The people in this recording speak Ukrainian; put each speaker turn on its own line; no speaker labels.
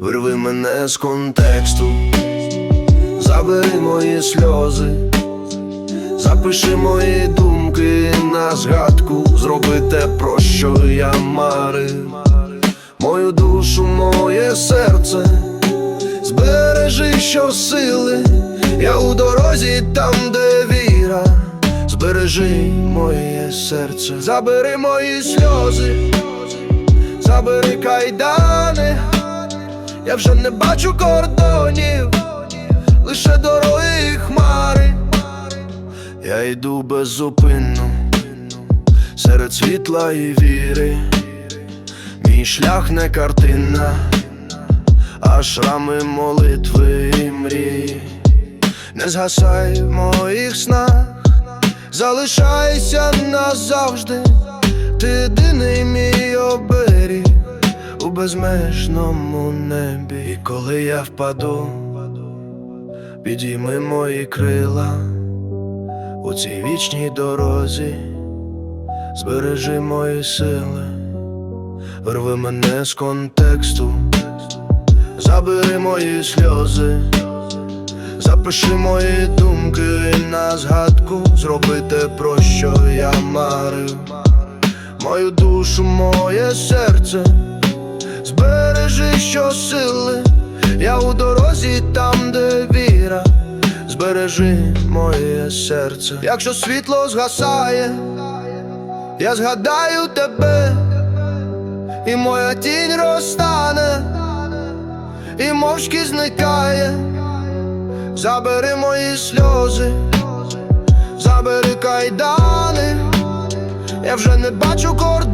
Вирви мене з контексту, забери мої сльози, запиши мої думки на згадку, зроби те, про що я марив мою душу, моє серце, збережи що сили, я у дорозі там збережи моє серце, забери мої сльози, забери кайдани. Я вже не бачу кордонів, лише дороги і хмари. Я йду беззупинно серед світла і віри. Мій шлях не картина, а шрами молитви і мрії. Не згасай моїх снах, залишайся назавжди, ти єдиний мій оберіг у безмежному небі. І коли я впаду, підійми мої крила у цій вічній дорозі, збережи мої сили, вирви мене з контексту, забери мої сльози, запиши мої думки на згадку, зроби те, про що я марив, мою душу, моє серце. Збережи щосили, я у дорозі там, де віра, збережи моє серце. Якщо світло згасає, я згадаю тебе, і моя тінь розтане, і мовчки зникає. Забери мої сльози, забери кайдани, я вже не бачу кордону